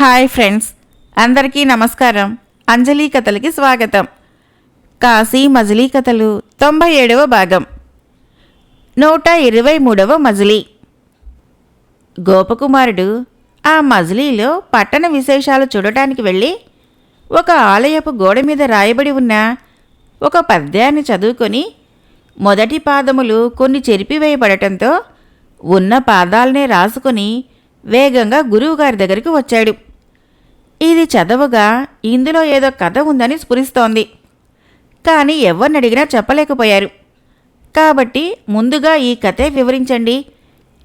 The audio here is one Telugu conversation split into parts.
హాయ్ ఫ్రెండ్స్ అందరికీ నమస్కారం. అంజలి కథలకి స్వాగతం. కాశీ మజిలీ కథలు తొంభై ఏడవ భాగం. నూట ఇరవై మూడవ మజిలీ. గోపకుమారుడు ఆ మజిలీలో పట్టణ విశేషాలు చూడటానికి వెళ్ళి ఒక ఆలయపు గోడ మీద రాయబడి ఉన్న ఒక పద్యాన్ని చదువుకొని మొదటి పాదములు కొన్ని చెరిపివేయబడటంతో ఉన్న పాదాలనే రాసుకొని వేగంగా గురువుగారి దగ్గరికి వచ్చాడు. ఇది చదవగా ఇందులో ఏదో కథ ఉందని స్ఫురిస్తోంది. కానీ ఎవరిని అడిగినా చెప్పలేకపోయారు. కాబట్టి ముందుగా ఈ కథే వివరించండి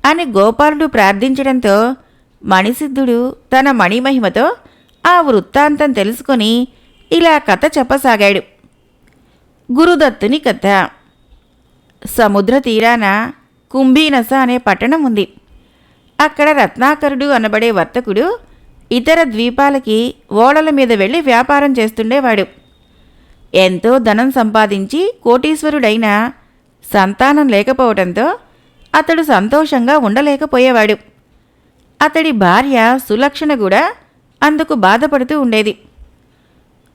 అని గోపాలుడు ప్రార్థించడంతో మణిసిద్ధుడు తన మణిమహిమతో ఆ వృత్తాంతం తెలుసుకొని ఇలా కథ చెప్పసాగాడు. గురుదత్తుని కథ. సముద్ర తీరాన కుంభీనస అనే పట్టణం ఉంది. అక్కడ రత్నాకరుడు అనబడే వర్తకుడు ఇతర ద్వీపాలకి ఓడల మీద వెళ్ళి వ్యాపారం చేస్తుండేవాడు. ఎంతో ధనం సంపాదించి కోటీశ్వరుడైన సంతానం లేకపోవడంతో అతడు సంతోషంగా ఉండలేకపోయేవాడు. అతడి భార్య సులక్షణ కూడా అందుకు బాధపడుతూ ఉండేది.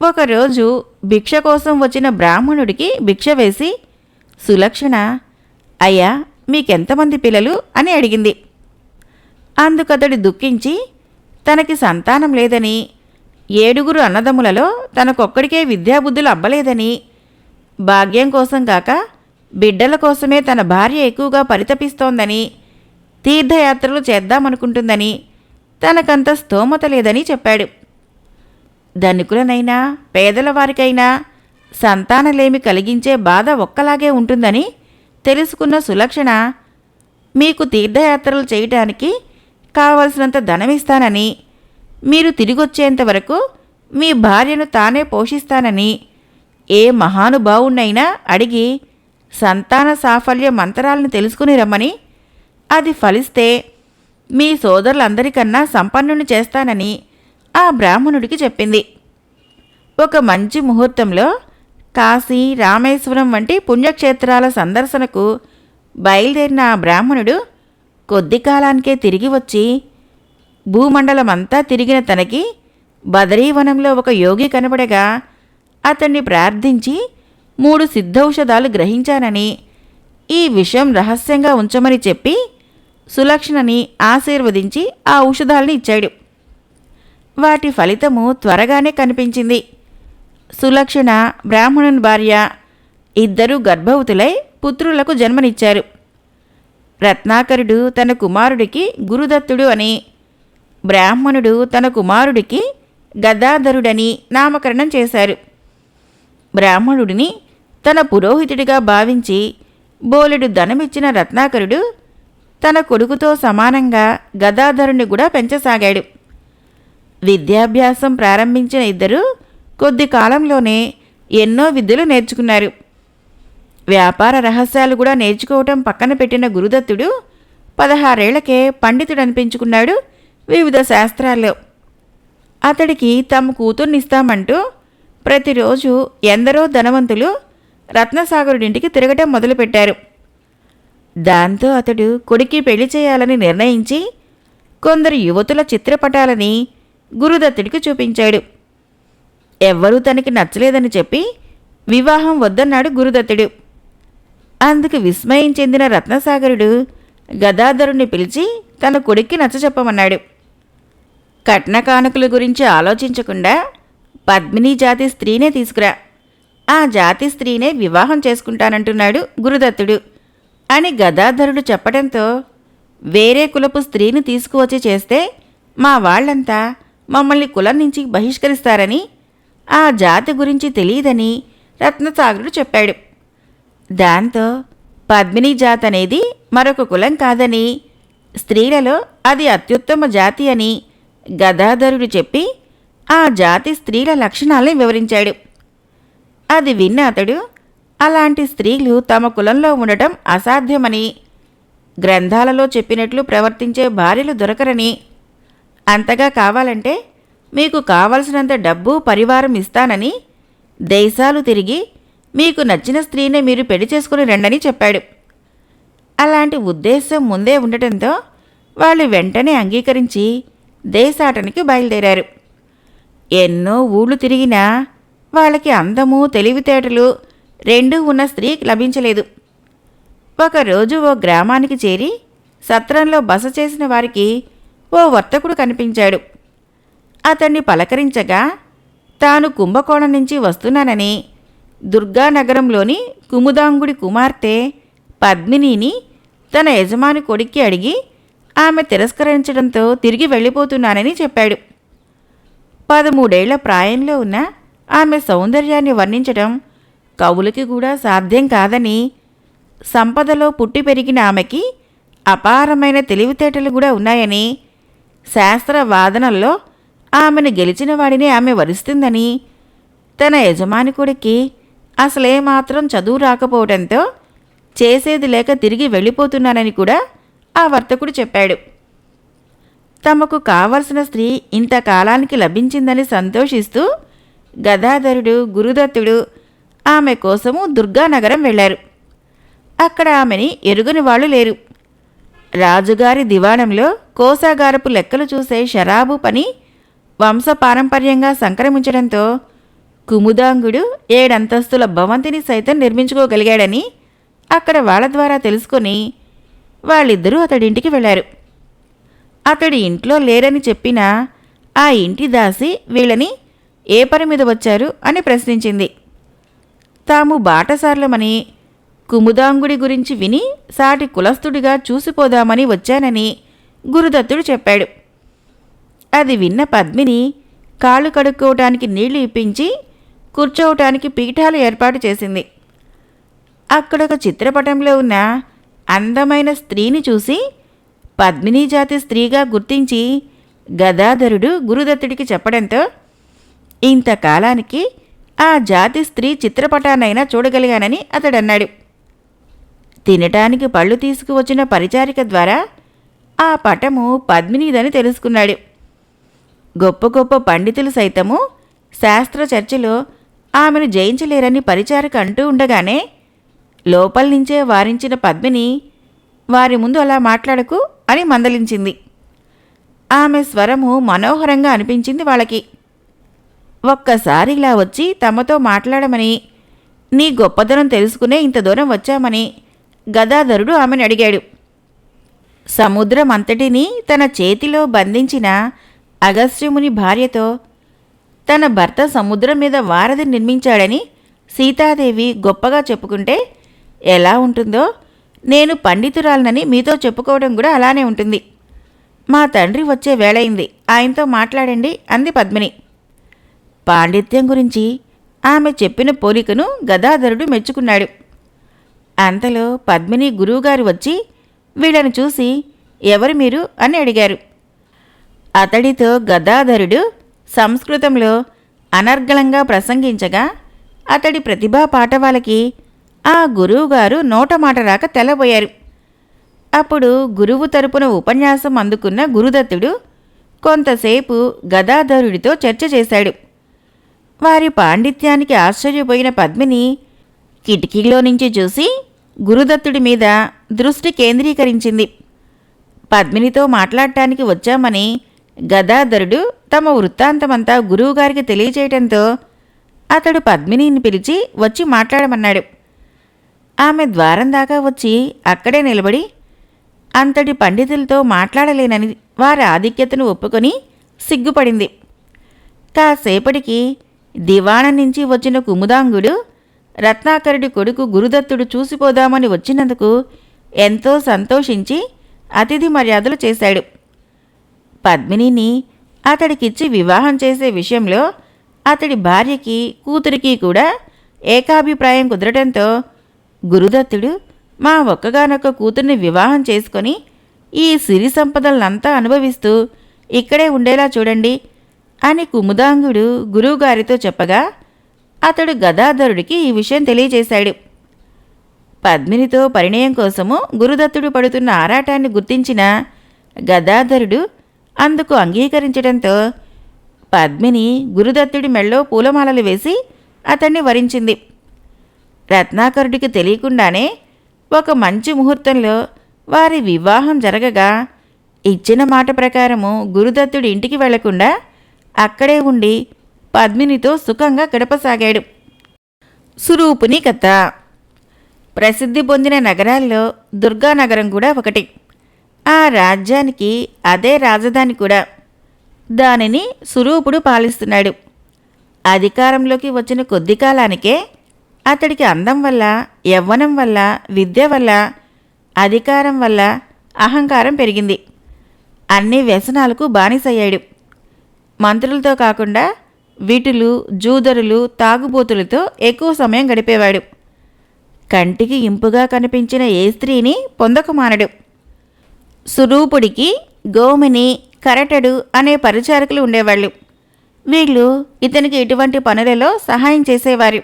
ఒకరోజు భిక్ష కోసం వచ్చిన బ్రాహ్మణుడికి భిక్ష వేసి సులక్షణ అయ్యా మీకెంతమంది పిల్లలు? అని అడిగింది. అందుకతడు దుఃఖించి తనకి సంతానం లేదని ఏడుగురు అన్నదమ్ములలో తనకొక్కడికే విద్యాబుద్ధులు అబ్బలేదని భాగ్యం కోసం కాక బిడ్డల కోసమే తన భార్య ఎక్కువగా పరితపిస్తోందని తీర్థయాత్రలు చేద్దామనుకుంటుందని తనకంత స్తోమత లేదని చెప్పాడు. ధనికులనైనా పేదల వారికైనా సంతానలేమి కలిగించే బాధ ఒక్కలాగే ఉంటుందని తెలుసుకున్న సులక్షణ మీకు తీర్థయాత్రలు చేయటానికి కావలసినంత ధనమిస్తానని మీరు తిరిగొచ్చేంత వరకు మీ భార్యను తానే పోషిస్తానని ఏ మహానుభావునైనా అడిగి సంతాన సాఫల్య మంత్రాలను తెలుసుకుని రమ్మని అది ఫలిస్తే మీ సోదరులందరికన్నా సంపన్నుని చేస్తానని ఆ బ్రాహ్మణుడికి చెప్పింది. ఒక మంచి ముహూర్తంలో కాశీ రామేశ్వరం వంటి పుణ్యక్షేత్రాల సందర్శనకు బయలుదేరిన ఆ బ్రాహ్మణుడు కొద్ది కాలానికే తిరిగి వచ్చి భూమండలమంతా తిరిగిన తనకి బదరీవనంలో ఒక యోగి కనబడగా అతన్ని ప్రార్థించి మూడు సిద్ధౌషధాలు గ్రహించానని ఈ విషయం రహస్యంగా ఉంచమని చెప్పి సులక్షణని ఆశీర్వదించి ఆ ఔషధాలని ఇచ్చాడు. వాటి ఫలితము త్వరగానే కనిపించింది. సులక్షణ బ్రాహ్మణుని భార్య ఇద్దరూ గర్భవతులై పుత్రులకు జన్మనిచ్చారు. రత్నాకరుడు తన కుమారుడికి గురుదత్తుడు అని బ్రాహ్మణుడు తన కుమారుడికి గదాధరుడని నామకరణం చేశారు. బ్రాహ్మణుడిని తన పురోహితుడిగా భావించి బోలెడు ధనమిచ్చిన రత్నాకరుడు తన కొడుకుతో సమానంగా గదాధరుణ్ణి కూడా పెంచసాగాడు. విద్యాభ్యాసం ప్రారంభించిన ఇద్దరు కొద్ది కాలంలోనే ఎన్నో విద్యలు నేర్చుకున్నారు. వ్యాపార రహస్యాలు కూడా నేర్చుకోవటం పక్కన పెట్టిన గురుదత్తుడు పదహారేళ్ళకే పండితుడు అనిపించుకున్నాడు వివిధ శాస్త్రాల్లో. అతడికి తమ కూతుర్నిస్తామంటూ ప్రతిరోజు ఎందరో ధనవంతులు రత్నసాగరుడింటికి తిరగటం మొదలుపెట్టారు. దాంతో అతడు కొడుక్కి పెళ్ళి చేయాలని నిర్ణయించి కొందరు యువతుల చిత్రపటాలని గురుదత్తుడికి చూపించాడు. ఎవ్వరూ తనకి నచ్చలేదని చెప్పి వివాహం వద్దన్నాడు గురుదత్తుడు. అందుకు విస్మయం చెందిన రత్నసాగరుడు గదాధరుణ్ణి పిలిచి తన కొడుక్కి నచ్చచెప్పమన్నాడు కట్న కానుకల గురించి ఆలోచించకుండా పద్మిని జాతి స్త్రీనే తీసుకురా. ఆ జాతి స్త్రీనే వివాహం చేసుకుంటానంటున్నాడు గురుదత్తుడు. అని గదాధరుడు చెప్పడంతో వేరే కులపు స్త్రీని తీసుకువచ్చి చేస్తే మా వాళ్ళంతా మమ్మల్ని కులం నుంచి బహిష్కరిస్తారని ఆ జాతి గురించి తెలియదని రత్నసాగరుడు చెప్పాడు. దాంతో పద్మిని జాతి అనేది మరొక కులం కాదని స్త్రీలలో అది అత్యుత్తమ జాతి అని గదాధరుడు చెప్పి ఆ జాతి స్త్రీల లక్షణాలని వివరించాడు. అది విన్న అతడు అలాంటి స్త్రీలు తమ కులంలో ఉండటం అసాధ్యమని గ్రంథాలలో చెప్పినట్లు ప్రవర్తించే భార్యలు దొరకరని. అంతగా కావాలంటే మీకు కావలసినంత డబ్బు పరివారం ఇస్తానని దేశాలు తిరిగి మీకు నచ్చిన స్త్రీనే మీరు పెళ్ళి చేసుకుని రండని చెప్పాడు. అలాంటి ఉద్దేశం ముందే ఉండటంతో వాళ్ళు వెంటనే అంగీకరించి దేశాటనికి బయలుదేరారు. ఎన్నో ఊళ్ళు తిరిగినా వాళ్ళకి అందము తెలివితేటలు రెండూ ఉన్న స్త్రీ లభించలేదు. ఒకరోజు ఓ గ్రామానికి చేరి సత్రంలో బస చేసిన వారికి ఓ వర్తకుడు కనిపించాడు. అతన్ని పలకరించగా తాను కుంభకోణం నుంచి వస్తున్నానని దుర్గానగరంలోని కుముదాంగుడి కుమార్తె పద్మినిని తన యజమాని కొడుక్కి అడిగి ఆమె తిరస్కరించడంతో తిరిగి వెళ్ళిపోతున్నానని చెప్పాడు. పదమూడేళ్ళ ప్రాయంలో ఉన్న ఆమె సౌందర్యాన్ని వర్ణించడం కవులకి కూడా సాధ్యం కాదని సంపదలో పుట్టి పెరిగిన ఆమెకి అపారమైన తెలివితేటలు కూడా ఉన్నాయని శాస్త్ర వాదనల్లో ఆమెను గెలిచిన వాడిని ఆమె వరిస్తుందని తన యజమాని అసలే మాత్రం చదువు రాకపోవడంతో చేసేది లేక తిరిగి వెళ్ళిపోతున్నానని కూడా ఆ వర్తకుడు చెప్పాడు. తమకు కావలసిన స్త్రీ ఇంతకాలానికి లభించిందని సంతోషిస్తూ గదాధరుడు గురుదత్తుడు ఆమె కోసము దుర్గానగరం వెళ్ళారు. అక్కడ ఆమెని ఎరుగని వాళ్ళు లేరు. రాజుగారి దివాణంలో కోసాగారపు లెక్కలు చూసే షరాబు పని వంశపారంపర్యంగా సంక్రమించడంతో కుముదాంగుడు ఏడంతస్తుల భవంతిని సైతం నిర్మించుకోగలిగాడని అక్కడ వాళ్ళ ద్వారా తెలుసుకొని వాళ్ళిద్దరూ అతడింటికి వెళ్ళారు. అతడు ఇంట్లో లేరని చెప్పినా ఆ ఇంటి దాసి వీళ్ళని ఏ పని మీద వచ్చారు అని ప్రశ్నించింది. తాము బాటసార్లమని కుముదాంగుడి గురించి విని సాటి కులస్థుడిగా చూసిపోదామని వచ్చానని గురుదత్తుడు చెప్పాడు. అది విన్న పద్మిని కాళ్ళు కడుక్కోవటానికి నీళ్ళు ఇప్పించి కూర్చోవటానికి పీఠాలు ఏర్పాటు చేసింది. అక్కడ ఒక చిత్రపటంలో ఉన్న అందమైన స్త్రీని చూసి పద్మినీ జాతి స్త్రీగా గుర్తించి గదాధరుడు గురుదత్తుడికి చెప్పడంతో ఇంతకాలానికి ఆ జాతి స్త్రీ చిత్రపటానైనా చూడగలిగానని అతడన్నాడు. తినటానికి పళ్ళు తీసుకువచ్చిన పరిచారిక ద్వారా ఆ పటము పద్మినిదని తెలుసుకున్నాడు. గొప్ప గొప్ప పండితులు సైతము శాస్త్ర చర్చలో ఆమెను జయించలేరని పరిచారిక అంటూ ఉండగానే లోపల నుంచే వారించిన పద్మిని వారి ముందు అలా మాట్లాడకు అని మందలించింది. ఆమె స్వరము మనోహరంగా అనిపించింది వాళ్ళకి. ఒక్కసారి ఇలా వచ్చి తమతో మాట్లాడమని నీ గొప్పదనం తెలుసుకునే ఇంత దూరం వచ్చామని గదాధరుడు ఆమెను అడిగాడు. సముద్రం అంతటిని తన చేతిలో బంధించిన అగస్త్యముని భార్యతో తన భర్త సముద్రం మీద వారధి నిర్మించాడని సీతాదేవి గొప్పగా చెప్పుకుంటే ఎలా ఉంటుందో? నేను పండితురాలనని మీతో చెప్పుకోవడం కూడా అలానే ఉంటుంది. మా తండ్రి వచ్చే వేళయింది. ఆయనతో మాట్లాడండి అంది పద్మిని. పాండిత్యం గురించి ఆమె చెప్పిన పోలికను గదాధరుడు మెచ్చుకున్నాడు. అంతలో పద్మిని గురువుగారు వచ్చి వీళ్ళను చూసి ఎవరు మీరు? అని అడిగారు. అతడితో గదాధరుడు సంస్కృతంలో అనర్గళంగా ప్రసంగించగా అతడి ప్రతిభా పాఠవాలకి ఆ గురువుగారు నోట మాట రాక తెల్లబోయారు. అప్పుడు గురువు తరపున ఉపన్యాసం అందుకున్న గురుదత్తుడు కొంతసేపు గదాధరుడితో చర్చ చేశాడు. వారి పాండిత్యానికి ఆశ్చర్యపోయిన పద్మిని కిటికీలో నుంచి చూసి గురుదత్తుడి మీద దృష్టి కేంద్రీకరించింది. పద్మినితో మాట్లాడటానికి వచ్చామని గదాధరుడు తమ వృత్తాంతమంతా గురువుగారికి తెలియచేయటంతో అతడు పద్మినిని పిలిచి వచ్చి మాట్లాడమన్నాడు. ఆమె ద్వారం దాకా వచ్చి అక్కడే నిలబడి అంతటి పండితులతో మాట్లాడలేనని వారి ఆధిక్యతను ఒప్పుకొని సిగ్గుపడింది. కాసేపటికి దివాణం నుంచి వచ్చిన కుముదాంగుడు రత్నాకరుడి కొడుకు గురుదత్తుడు చూసిపోదామని వచ్చినందుకు ఎంతో సంతోషించి అతిథి మర్యాదలు చేశాడు. పద్మినిని అతడికిచ్చి వివాహం చేసే విషయంలో అతడి భార్యకి కూతురికి కూడా ఏకాభిప్రాయం కుదరటంతో గురుదత్తుడు మా ఒక్కగానొక్క కూతుర్ని వివాహం చేసుకొని ఈ సిరి సంపదలనంతా అనుభవిస్తూ ఇక్కడే ఉండేలా చూడండి అని కుముదాంగుడు గురువుగారితో చెప్పగా అతడు గదాధరుడికి ఈ విషయం తెలియజేశాడు. పద్మినితో పరిణయం కోసము గురుదత్తుడు పడుతున్న ఆరాటాన్ని గుర్తించిన గదాధరుడు అందుకు అంగీకరించడంతో పద్మిని గురుదత్తుడి మెళ్ళో పూలమాలలు వేసి అతన్ని వరించింది. రత్నాకరుడికి తెలియకుండానే ఒక మంచి ముహూర్తంలో వారి వివాహం జరగగా ఇచ్చిన మాట ప్రకారము గురుదత్తుడి ఇంటికి వెళ్ళకుండా అక్కడే ఉండి పద్మినితో సుఖంగా గడపసాగాడు. సురూపుని కథ. ప్రసిద్ధి పొందిన నగరాల్లో దుర్గానగరం కూడా ఒకటి. ఆ రాజ్యానికి అదే రాజధాని కూడా. దానిని సురూపుడు పాలిస్తున్నాడు. అధికారంలోకి వచ్చిన కొద్ది కాలానికే అతడికి అందం వల్ల యవ్వనం వల్ల విద్య వల్ల అధికారం వల్ల అహంకారం పెరిగింది. అన్ని వ్యసనాలకు బానిసయ్యాడు. మంత్రులతో కాకుండా వీటులు జూదరులు తాగుబోతులతో ఎక్కువ సమయం గడిపేవాడు. కంటికి ఇంపుగా కనిపించిన ఏ స్త్రీని పొందకమానడు. సురూపుడికి గోమిని కరటడు అనే పరిచారకులు ఉండేవాళ్ళు. వీళ్ళు ఇతనికి ఇటువంటి పనులలో సహాయం చేసేవారు.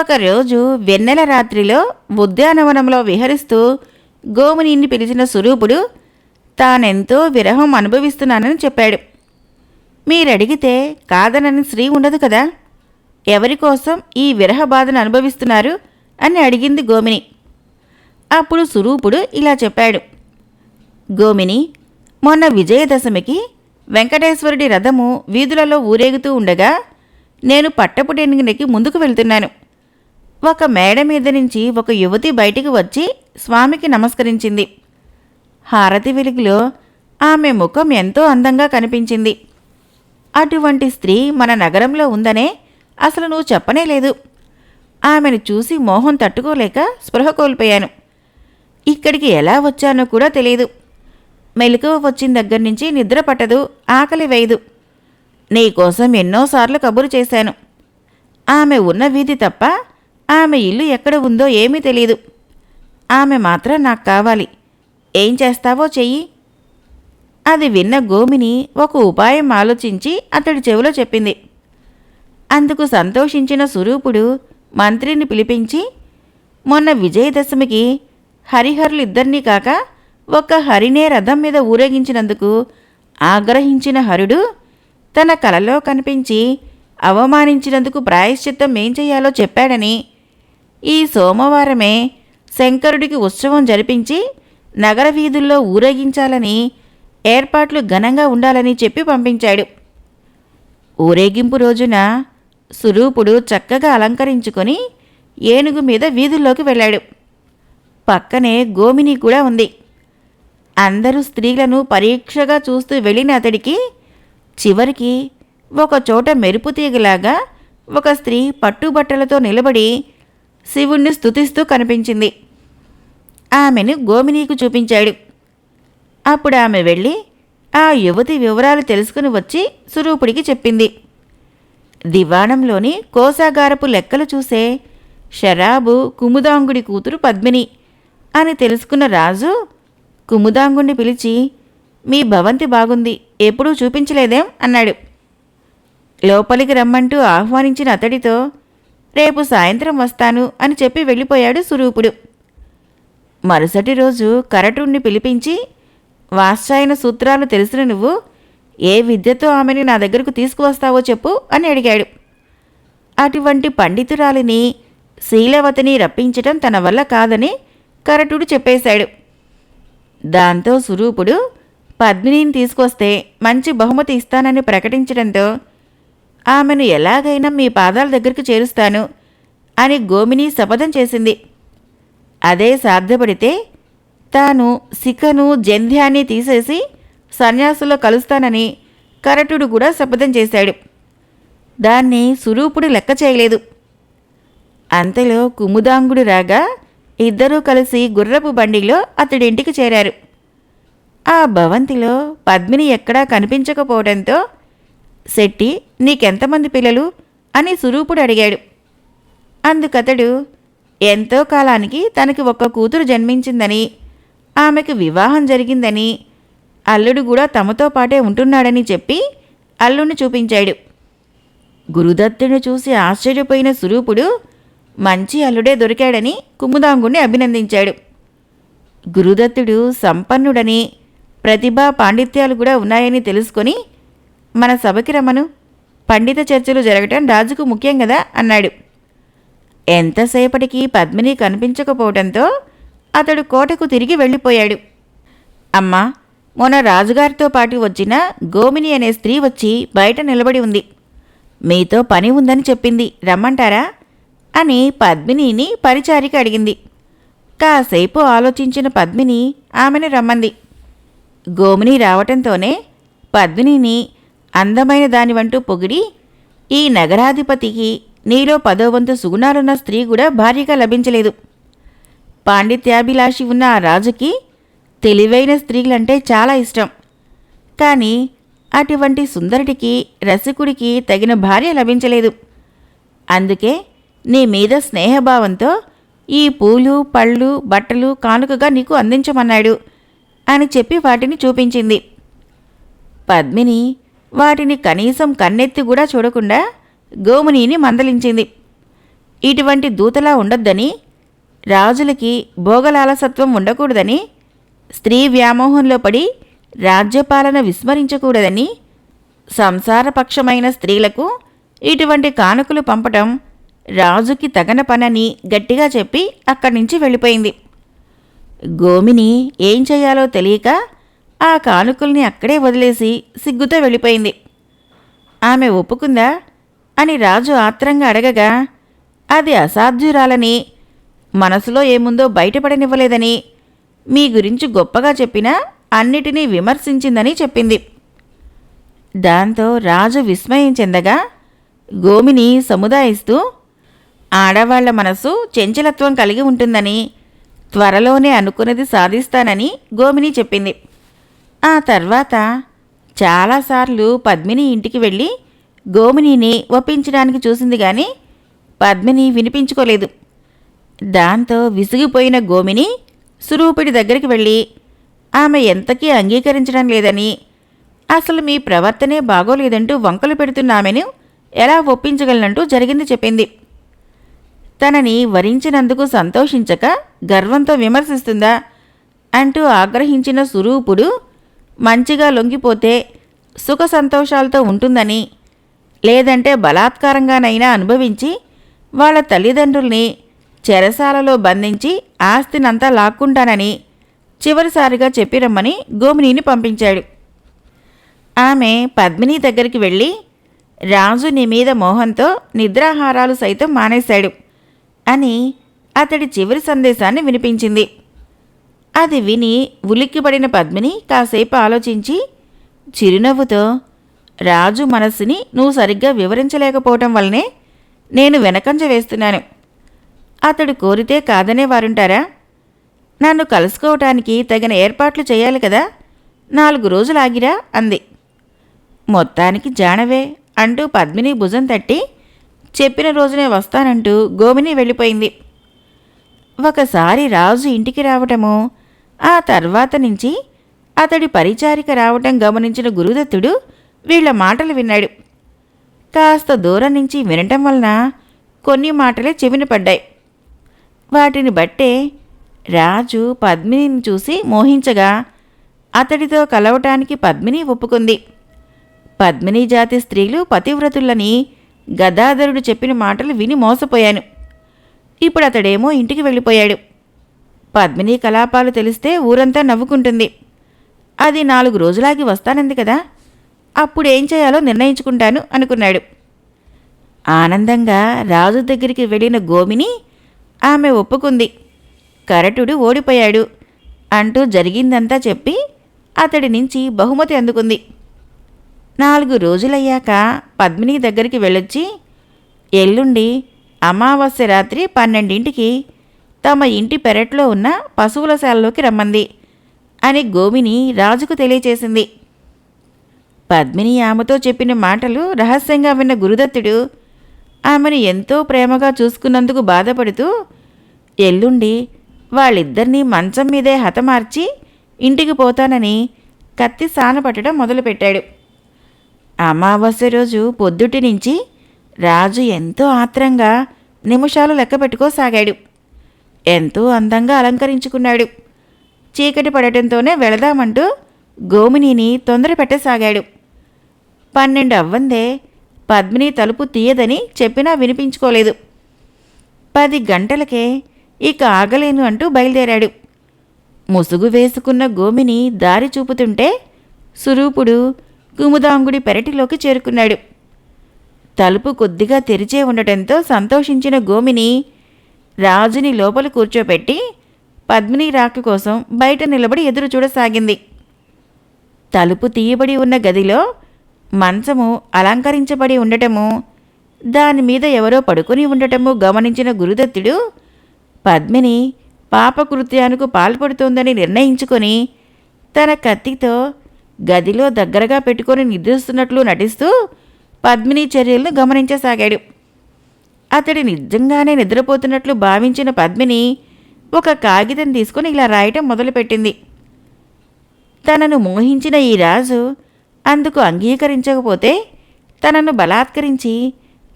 ఒకరోజు వెన్నెల రాత్రిలో ఉద్యానవనంలో విహరిస్తూ గోమునిని పిలిచిన సురూపుడు తానెంతో విరహం అనుభవిస్తున్నానని చెప్పాడు. మీరడిగితే కాదనని స్త్రీ ఉండదు కదా? ఎవరి కోసం ఈ విరహ బాధను అనుభవిస్తున్నారు? అని అడిగింది గోమిని. అప్పుడు సురూపుడు ఇలా చెప్పాడు. గోమిని మొన్న విజయదశమికి వెంకటేశ్వరుడి రథము వీధులలో ఊరేగుతూ ఉండగా నేను పట్టపుటెనిగినికి ముందుకు వెళ్తున్నాను. ఒక మేడ మీద నుంచి ఒక యువతి బయటికి వచ్చి స్వామికి నమస్కరించింది. హారతి వెలుగులో ఆమె ముఖం ఎంతో అందంగా కనిపించింది. అటువంటి స్త్రీ మన నగరంలో ఉందనే అసలు నువ్వు చెప్పనే లేదు. ఆమెను చూసి మోహం తట్టుకోలేక స్పృహ కోల్పోయాను. ఇక్కడికి ఎలా వచ్చానో కూడా తెలియదు. మెలకువ వచ్చిన దగ్గర నుంచి నిద్ర పట్టదు ఆకలి వేయదు. నీకోసం ఎన్నోసార్లు కబురు చేశాను. ఆమె ఉన్న వీధి తప్ప ఆమె ఇల్లు ఎక్కడ ఉందో ఏమీ తెలియదు ఆమె మాత్రం నాకు కావాలి. ఏం చేస్తావో చెయ్యి. అది విన్న గోమిని ఒక ఉపాయం ఆలోచించి అతడి చెవిలో చెప్పింది. అందుకు సంతోషించిన సురూపుడు మంత్రిని పిలిపించి మొన్న విజయదశమికి హరిహరులు ఇద్దరినీ కాక ఒక్క హరినే రథం మీద ఊరేగించినందుకు ఆగ్రహించిన హరుడు తన కలలో కనిపించి అవమానించినందుకు ప్రాయశ్చిత్తం ఏం చేయాలో చెప్పాడని ఈ సోమవారమే శంకరుడికి ఉత్సవం జరిపించి నగర వీధుల్లో ఊరేగించాలని ఏర్పాట్లు ఘనంగా ఉండాలని చెప్పి పంపించాడు. ఊరేగింపు రోజున సురూపుడు చక్కగా అలంకరించుకొని ఏనుగు మీద వీధుల్లోకి వెళ్ళాడు. పక్కనే గోమిని కూడా ఉంది. అందరూ స్త్రీలను పరీక్షగా చూస్తూ వెళ్ళిన అతడికి చివరికి ఒక చోట మెరుపు తీగలాగా ఒక స్త్రీ పట్టుబట్టలతో నిలబడి శివుణ్ణి స్తుతిస్తూ కనిపించింది. ఆమెను గోమినీకు చూపించాడు. అప్పుడు ఆమె వెళ్ళి ఆ యువతి వివరాలు తెలుసుకుని వచ్చి సురూపుడికి చెప్పింది. దివాణంలోని కోసాగారపు లెక్కలు చూసే షరాబు కుముదాంగుడి కూతురు పద్మిని అని తెలుసుకున్న రాజు కుముదాంగుణ్ణి పిలిచి మీ భవంతి బాగుంది ఎప్పుడూ చూపించలేదేం? అన్నాడు. లోపలికి రమ్మంటూ ఆహ్వానించిన అతడితో రేపు సాయంత్రం వస్తాను అని చెప్పి వెళ్ళిపోయాడు సురూపుడు. మరుసటి రోజు కరటుణ్ణి పిలిపించి వాత్సాయన సూత్రాలు తెలిసిన నువ్వు ఏ విద్యతో ఆమెని నా దగ్గరకు తీసుకువస్తావో చెప్పు అని అడిగాడు. అటువంటి పండితురాలిని శీలవతిని రప్పించటం తన వల్ల కాదని కరటుడు చెప్పేశాడు. దాంతో సురూపుడు పద్మినిని తీసుకొస్తే మంచి బహుమతి ఇస్తానని ప్రకటించడంతో ఆమెను ఎలాగైనా మీ పాదాల దగ్గరికి చేరుస్తాను అని గోమిని శపథం చేసింది. అదే సాధ్యపడితే తాను సిఖను జంధ్యాన్ని తీసేసి సన్యాసులో కలుస్తానని కరటుడు కూడా శపథం చేశాడు. దాన్ని సురూపుడు లెక్క చేయలేదు. అంతలో కుముదాంగుడు రాగా ఇద్దరూ కలిసి గుర్రపు బండిలో అతడింటికి చేరారు. ఆ భవంతిలో పద్మిని ఎక్కడా కనిపించకపోవడంతో శెట్టి నీకెంతమంది పిల్లలు? అని సురూపుడు అడిగాడు. అందుకతడు ఎంతో కాలానికి తనకి ఒక కూతురు జన్మించిందని ఆమెకు వివాహం జరిగిందని అల్లుడు కూడా తమతో పాటే ఉంటున్నాడని చెప్పి అల్లుడిని చూపించాడు. గురుదత్తుని చూసి ఆశ్చర్యపోయిన సురూపుడు మంచి అల్లుడే దొరికాడని కుముదాంగుణ్ణి అభినందించాడు. గురుదత్తుడు సంపన్నుడని ప్రతిభా పాండిత్యాలు కూడా ఉన్నాయని తెలుసుకొని మన సభకి రమ్మను. పండిత చర్చలు జరగటం రాజుకు ముఖ్యం కదా అన్నాడు. ఎంతసేపటికి పద్మిని కనిపించకపోవడంతో అతడు కోటకు తిరిగి వెళ్ళిపోయాడు. అమ్మా మొన్న రాజుగారితో పాటు వచ్చిన గోమిని అనే స్త్రీ వచ్చి బయట నిలబడి ఉంది. మీతో పని ఉందని చెప్పింది. రమ్మంటారా? అని పద్మినిని పరిచారిక అడిగింది. కాసేపు ఆలోచించిన పద్మిని ఆమెను రమ్మంది. గోమిని రావటంతోనే పద్మినిని అందమైన దానివంటూ పొగిడి ఈ నగరాధిపతికి నీలో పదోవంతు సుగుణాలున్న స్త్రీ కూడా భార్యగా లభించలేదు. పాండిత్యాభిలాషి ఉన్న ఆ రాజుకి తెలివైన స్త్రీలంటే చాలా ఇష్టం. కానీ అటువంటి సుందరుడికి రసికుడికి తగిన భార్య లభించలేదు. అందుకే నీ మీద స్నేహభావంతో ఈ పూలు పళ్ళు బట్టలు కానుకగా నీకు అందించమన్నాడు అని చెప్పి వాటిని చూపించింది. పద్మిని వాటిని కనీసం కన్నెత్తి కూడా చూడకుండా గోమునిని మందలించింది. ఇటువంటి దూతలా ఉండొద్దని రాజులకి భోగలాలసత్వం ఉండకూడదని స్త్రీ వ్యామోహంలో పడి రాజ్యపాలన విస్మరించకూడదని సంసారపక్షమైన స్త్రీలకు ఇటువంటి కానుకలు పంపటం రాజుకి తగన పనని గట్టిగా చెప్పి అక్కడి నుంచి వెళ్ళిపోయింది. గోమిని ఏం చేయాలో తెలియక ఆ కానుకల్ని అక్కడే వదిలేసి సిగ్గుతో వెళ్ళిపోయింది. ఆమె ఒప్పుకుందా అని రాజు ఆత్రంగా అడగగా అది అసాధ్యురాలని మనసులో ఏముందో బయటపడనివ్వలేదని మీ గురించి గొప్పగా చెప్పినా అన్నిటినీ విమర్శించిందని చెప్పింది. దాంతో రాజు విస్మయం చెందగా గోమిని సముదాయిస్తూ ఆడవాళ్ళ మనసు చెంచలత్వం కలిగి ఉంటుందని త్వరలోనే అనుకున్నది సాధిస్తానని గోమిని చెప్పింది. ఆ తర్వాత చాలాసార్లు పద్మిని ఇంటికి వెళ్ళి గోమినిని ఒప్పించడానికి చూసింది కానీ పద్మిని వినిపించుకోలేదు. దాంతో విసిగిపోయిన గోమిని సురూపిడి దగ్గరికి వెళ్ళి ఆమె ఎంతకీ అంగీకరించడం లేదని అసలు మీ ప్రవర్తనే బాగోలేదంటూ వంకలు పెడుతున్నామెను ఎలా ఒప్పించగలనంటూ జరిగింది చెప్పింది. తనని వరించినందుకు సంతోషించక గర్వంతో విమర్శిస్తుందా? అంటూ ఆగ్రహించిన సురూపుడు మంచిగా లొంగిపోతే సుఖ సంతోషాలతో ఉంటుందని లేదంటే బలాత్కారంగానైనా అనుభవించి వాళ్ళ తల్లిదండ్రుల్ని చెరసాలలో బంధించి ఆస్తినంతా లాక్కుంటానని చివరిసారిగా చెప్పిరమ్మని గోమినిని పంపించాడు. ఆమె పద్మిని దగ్గరికి వెళ్ళి రాజు నీ మీద మోహంతో నిద్రాహారాలు సైతం మానేశాడు. అని అతడి చివరి సందేశాన్ని వినిపించింది. అది విని ఉలిక్కిపడిన పద్మిని కాసేపు ఆలోచించి చిరునవ్వుతో రాజు మనస్సుని నువ్వు సరిగ్గా వివరించలేకపోవటం వల్లనే నేను వెనకంజ వేస్తున్నాను. అతడు కోరితే కాదనే వారుంటారా? నన్ను కలుసుకోవటానికి తగిన ఏర్పాట్లు చేయాలి కదా? నాలుగు రోజులు ఆగిరా అంది. మొత్తానికి జానవే అంటూ పద్మిని భుజం తట్టి చెప్పిన రోజునే వస్తానంటూ గోమిని వెళ్ళిపోయింది. ఒకసారి రాజు ఇంటికి రావటము ఆ తర్వాత నుంచి అతడి పరిచారిక రావటం గమనించిన గురుదత్తుడు వీళ్ళ మాటలు విన్నాడు. కాస్త దూరం నుంచి వినటం వలన కొన్ని మాటలే చెవిన పడ్డాయి. వాటిని బట్టే రాజు పద్మినిని చూసి మోహించగా అతడితో కలవటానికి పద్మిని ఒప్పుకుంది. పద్మిని జాతి స్త్రీలు పతివ్రతులని గదాధరుడు చెప్పిన మాటలు విని మోసపోయాను. ఇప్పుడు అతడేమో ఇంటికి వెళ్ళిపోయాడు. పద్మిని కలాపాలు తెలిస్తే ఊరంతా నవ్వుకుంటుంది. అది నాలుగు రోజులాగి వస్తానంది కదా అప్పుడు ఏం చేయాలో నిర్ణయించుకుంటాను అనుకున్నాడు. ఆనందంగా రాజు దగ్గరికి వెళ్ళిన గోమిని ఆమె ఒప్పుకుంది. కరటుడు ఓడిపోయాడు అంటూ జరిగిందంతా చెప్పి అతడి నుంచి బహుమతి అందుకుంది. నాలుగు రోజులయ్యాక పద్మిని దగ్గరికి వెళ్ళొచ్చి ఎల్లుండి అమావాస్య రాత్రి పన్నెండింటికి తమ ఇంటి పెరట్లో ఉన్న పశువుల శాలలోకి రమ్మంది అని గోవిని రాజుకు తెలియచేసింది. పద్మిని ఆమెతో చెప్పిన మాటలు రహస్యంగా విన్న గురుదత్తుడు ఆమెను ఎంతో ప్రేమగా చూసుకున్నందుకు బాధపడుతూ ఎల్లుండి వాళ్ళిద్దరినీ మంచం మీదే హతమార్చి ఇంటికి పోతానని కత్తి సానపట్టడం మొదలుపెట్టాడు. అమావాస్య రోజు పొద్దుటి నుంచి రాజు ఎంతో ఆత్రంగా నిమిషాలు లెక్క పెట్టుకోసాగాడు. ఎంతో అందంగా అలంకరించుకున్నాడు. చీకటి పడటంతోనే వెళదామంటూ గోమినిని తొందర పెట్టసాగాడు. పన్నెండు అవ్వందే పద్మిని తలుపు తీయదని చెప్పినా వినిపించుకోలేదు. పది గంటలకే ఇక ఆగలేను అంటూ బయలుదేరాడు. ముసుగు వేసుకున్న గోమిని దారి చూపుతుంటే సురూపుడు కుముదాంగుడి పెరటిలోకి చేరుకున్నాడు. తలుపు కొద్దిగా తెరిచే ఉండటంతో సంతోషించిన గోమిని రాజుని లోపల కూర్చోపెట్టి పద్మిని రాక కోసం బయట నిలబడి ఎదురు చూడసాగింది. తలుపు తీయబడి ఉన్న గదిలో మంచము అలంకరించబడి ఉండటము దాని మీద ఎవరో పడుకొని ఉండటము గమనించిన గురుదత్తుడు పద్మిని పాపకృత్యానికి పాల్పడుతోందని నిర్ణయించుకొని తన కత్తితో గదిలో దగ్గరగా పెట్టుకొని నిద్రిస్తున్నట్లు నటిస్తూ పద్మిని చర్యలను గమనించసాగాడు. అతడి నిజంగానే నిద్రపోతున్నట్లు భావించిన పద్మిని ఒక కాగితం తీసుకొని ఇలా రాయటం మొదలుపెట్టింది. తనను మోహించిన ఈ రాజు అందుకు అంగీకరించకపోతే తనను బలాత్కరించి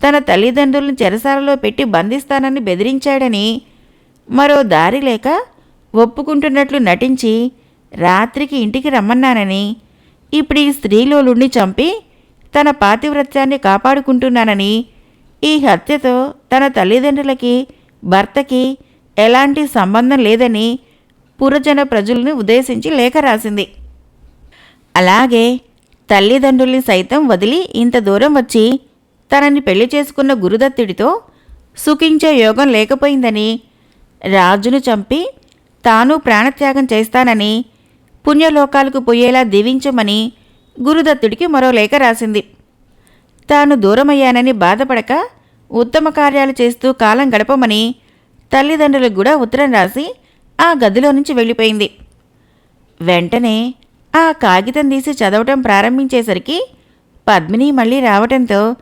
తన తల్లిదండ్రులను చెరసాలలో పెట్టి బంధిస్తానని బెదిరించాడని మరో దారి లేక ఒప్పుకుంటున్నట్లు నటించి రాత్రికి ఇంటికి రమ్మన్నానని ఇప్పుడు ఈ స్త్రీలోలుణ్ణి చంపి తన పాతివ్రత్యాన్ని కాపాడుకుంటున్నానని ఈ హత్యతో తన తల్లిదండ్రులకి భర్తకి ఎలాంటి సంబంధం లేదని పురజన ప్రజలను ఉద్దేశించి లేఖ రాసింది. అలాగే తల్లిదండ్రుల్ని సైతం వదిలి ఇంత దూరం వచ్చి తనని పెళ్ళి చేసుకున్న గురుదత్తుడితో సుఖించే యోగం లేకపోయిందని రాజును చంపి తాను ప్రాణత్యాగం చేస్తానని పుణ్యలోకాలకు పోయేలా దీవించమని గురుదత్తుడికి మరో లేఖ రాసింది. తాను దూరమయ్యానని బాధపడక ఉత్తమ కార్యాలు చేస్తూ కాలం గడపమని తల్లిదండ్రులకు కూడా ఉత్తరం రాసి ఆ గదిలో నుంచి వెళ్ళిపోయింది. వెంటనే ఆ కాగితం తీసి చదవటం ప్రారంభించేసరికి పద్మిని మళ్ళీ రావటంతో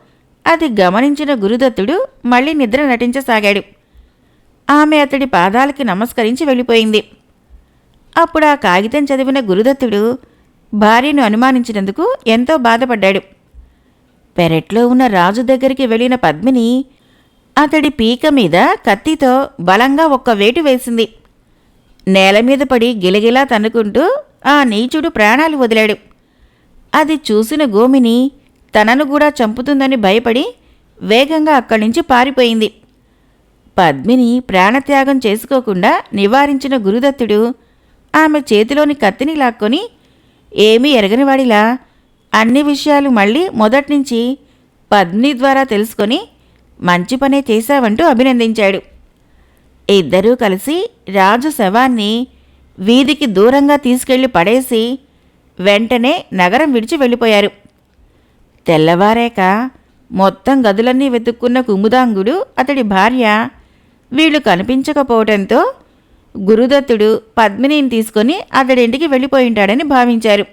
అది గమనించిన గురుదత్తుడు మళ్ళీ నిద్ర నటించసాగాడు. ఆమె అతడి పాదాలకి నమస్కరించి వెళ్ళిపోయింది. అప్పుడు ఆ కాగితం చదివిన గురుదత్తుడు భార్యను అనుమానించినందుకు ఎంతో బాధపడ్డాడు. పెరట్లో ఉన్న రాజు దగ్గరికి వెళ్ళిన పద్మిని అతడి పీక మీద కత్తితో బలంగా ఒక్క వేటు వేసింది. నేల మీద పడి గిలగిలా తన్నుకుంటూ ఆ నీచుడు ప్రాణాలు వదిలాడు. అది చూసిన గోమిని తనను కూడా చంపుతుందని భయపడి వేగంగా అక్కడి నుంచి పారిపోయింది. పద్మిని ప్రాణత్యాగం చేసుకోకుండా నివారించిన గురుదత్తుడు ఆమె చేతిలోని కత్తిని లాక్కొని ఏమీ ఎరగనివాడిలా అన్ని విషయాలు మళ్ళీ మొదట్నుంచి పద్మిని ద్వారా తెలుసుకొని మంచి పనే చేశావంటూ అభినందించాడు. ఇద్దరూ కలిసి రాజు శవాన్ని వీధికి దూరంగా తీసుకెళ్ళి పడేసి వెంటనే నగరం విడిచి వెళ్ళిపోయారు. తెల్లవారాక మొత్తం గదులన్నీ వెతుక్కున్న కుముదాంగుడు అతడి భార్య వీళ్ళు కనిపించకపోవడంతో గురుదత్తుడు పద్మినిని తీసుకొని అతడింటికి వెళ్ళిపోయింటాడని భావించారు.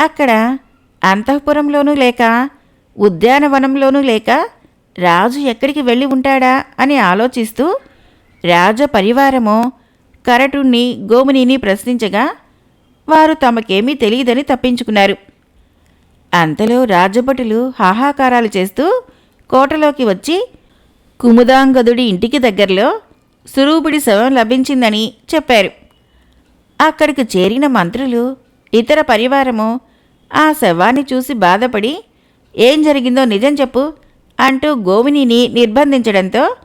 అక్కడ అంతఃపురంలోనూ లేక ఉద్యానవనంలోనూ లేక రాజు ఎక్కడికి వెళ్ళి ఉంటాడా అని ఆలోచిస్తూ రాజ పరివారము కరటుణ్ణి గోమునిని ప్రశ్నించగా వారు తమకేమీ తెలియదని తప్పించుకున్నారు. అంతలో రాజభటులు హాహాకారాలు చేస్తూ కోటలోకి వచ్చి కుముదాంగదుడి ఇంటికి దగ్గరలో సురూపుడి శవం లభించిందని చెప్పారు. అక్కడికి చేరిన మంత్రులు ఇతర పరివారము ఆ శవాన్ని చూసి బాధపడి ఏం జరిగిందో నిజం చెప్పు అంటూ గోవినిని నిర్బంధించడంతో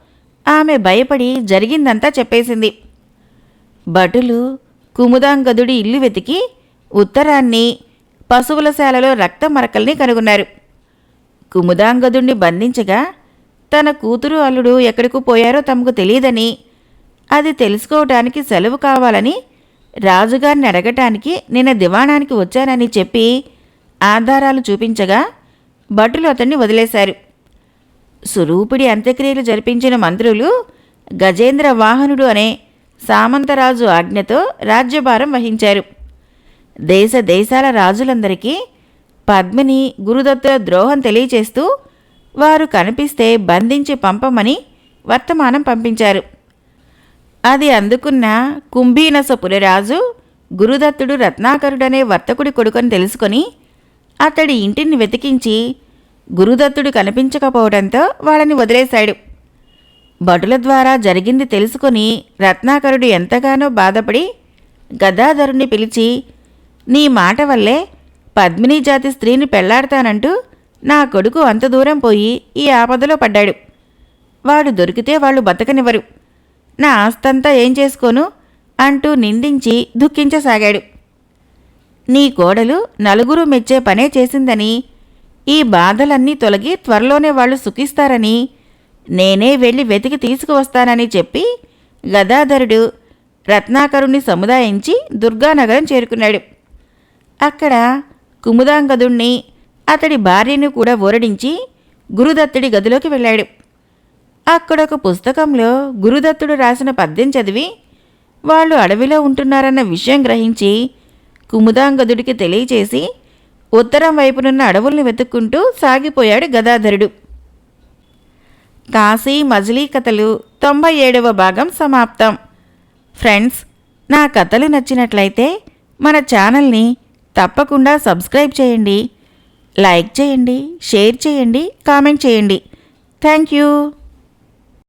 ఆమె భయపడి జరిగిందంతా చెప్పేసింది. భటులు కుముదాంగదుడి ఇల్లు వెతికి ఉత్తరాన్ని పశువుల శాలలో రక్త మరకల్ని కనుగొన్నారు. కుముదాంగదుణ్ణి బంధించగా తన కూతురు అల్లుడు ఎక్కడికి పోయారో తమకు తెలియదని అది తెలుసుకోవటానికి సెలవు కావాలని రాజుగారిని అడగటానికి నిన్న దివాణానికి వచ్చానని చెప్పి ఆధారాలు చూపించగా భటులు అతన్ని వదిలేశారు. సురూపిడి అంత్యక్రియలు జరిపించిన మంత్రులు గజేంద్ర వాహనుడు అనే సామంతరాజు ఆజ్ఞతో రాజ్యభారం వహించారు. దేశ దేశాల రాజులందరికీ పద్మిని గురుదత్తుల ద్రోహం తెలియచేస్తూ వారు కనిపిస్తే బంధించి పంపమని వర్తమానం పంపించారు. అది అందుకున్న కుంభీనస రాజు గురుదత్తుడు రత్నాకరుడనే వర్తకుడి కొడుకుని తెలుసుకొని అతడి ఇంటిని వెతికించి గురుదత్తుడు కనిపించకపోవడంతో వాళ్ళని వదిలేశాడు. భటుల ద్వారా జరిగింది తెలుసుకొని రత్నాకరుడు ఎంతగానో బాధపడి గదాధరుణ్ణి పిలిచి నీ మాట వల్లే పద్మిని జాతి స్త్రీని పెళ్ళాడతానంటూ నా కొడుకు అంత దూరం పోయి ఈ ఆపదలో పడ్డాడు. వాడు దొరికితే వాళ్ళు బతకనివ్వరు. నా ఆస్తంతా ఏం చేసుకోను? అంటూ నిందించి దుఃఖించసాగాడు. నీ కోడలు నలుగురు మెచ్చే పనే చేసిందని ఈ బాధలన్నీ తొలగి త్వరలోనే వాళ్ళు సుఖిస్తారని నేనే వెళ్ళి వెతికి తీసుకువస్తానని చెప్పి గదాధరుడు రత్నాకరుణ్ణి సముదాయించి దుర్గానగరం చేరుకున్నాడు. అక్కడ కుముదాంగదుణ్ణి అతడి భార్యను కూడా ఊరడించి గురుదత్తుడి గదిలోకి వెళ్ళాడు. అక్కడొక పుస్తకంలో గురుదత్తుడు రాసిన పద్యం చదివి వాళ్ళు అడవిలో ఉంటున్నారన్న విషయం గ్రహించి కుముదాంగదుడికి తెలియచేసి ఉత్తరం వైపునున్న అడవుల్ని వెతుక్కుంటూ సాగిపోయాడు గదాధరుడు. కాశీ మజిలీ కథలు తొంభై ఏడవ భాగం సమాప్తం. ఫ్రెండ్స్ నా కథలు నచ్చినట్లయితే మన ఛానల్ని తప్పకుండా సబ్స్క్రైబ్ చేయండి లైక్ చేయండి షేర్ చేయండి కామెంట్ చేయండి. Thank you.